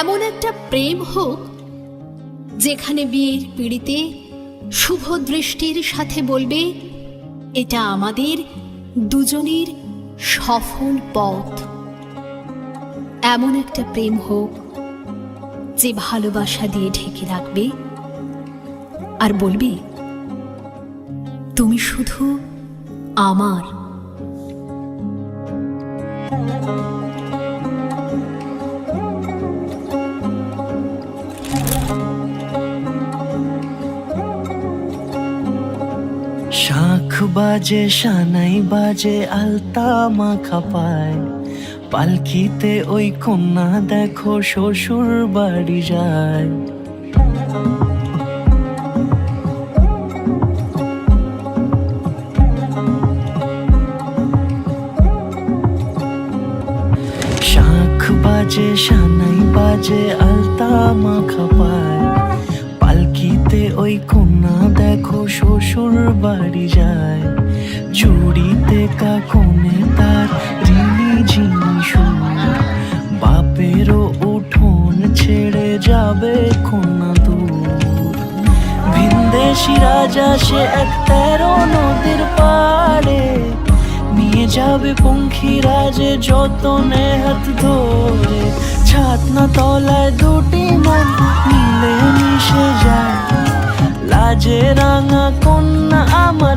এমন একটা প্রেম হোক যেখানে বিয়ের পিড়িতে শুভ দৃষ্টির সাথে বলবে, এটা আমাদের দুজনের সফল পথ। এমন একটা প্রেম হোক যে ভালোবাসা দিয়ে ঢেকে রাখবে আর বলবে, তুমি শুধু আমার। শাখ বাজে সানাই বাজে, আলতা মাখা পায়। পালকিতে ওই কন্যা দেখো, শ্বশুর বাড়ি যায়। শাখ বাজে সানাই বাজে, আলতা মাখা পায়। ওই কন্যা দেখো শ্বশুর বাড়ি যায়। চুরিতে কাকনে তার রিনি ঝিনি সুর। বাপেরও উঠোন ছেড়ে যাবে কন্যা দূর। ভিনদেশি রাজা সে এক তেরো নদীর পাড়ে। নিয়ে যাবে পঙ্খী রাজে যতনে হাত ধরে। ছাতনা তলায় দুটি মন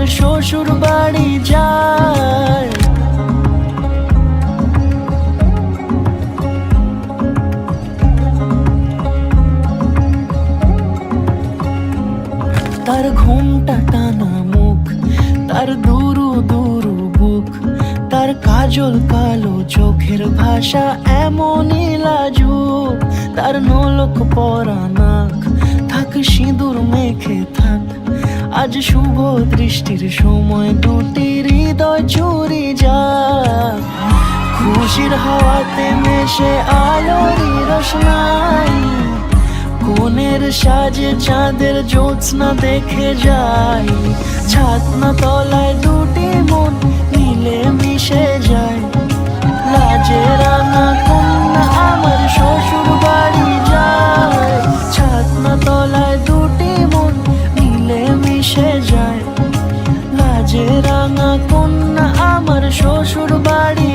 শ্বশুর বাড়ি যায়। তার ঘুমটা টানা মুখ, তার দুরু দুরু বুক, তার কাজল কালো চোখের ভাষা এমনই লাজুক। তার নলক পরা নাক, থাক সিঁদুর মেখে থাক আজ শুভ দৃষ্টির সময় দুটি হৃদয় চুরি যায়। খুশির হাওয়াতে মেশে আলোরই রোশনাই কোনের সাজে চাঁদের জ্যোৎস্না দেখে যাই ছাতনা তলায় দুটি মন মিলে মিশে যায়। লাজে রানা কন্যা আমার শ্বশুর বাড়ি যায় ছাতনা তলায় যে রাঙা কন্যা আমার শ্বশুর বাড়ি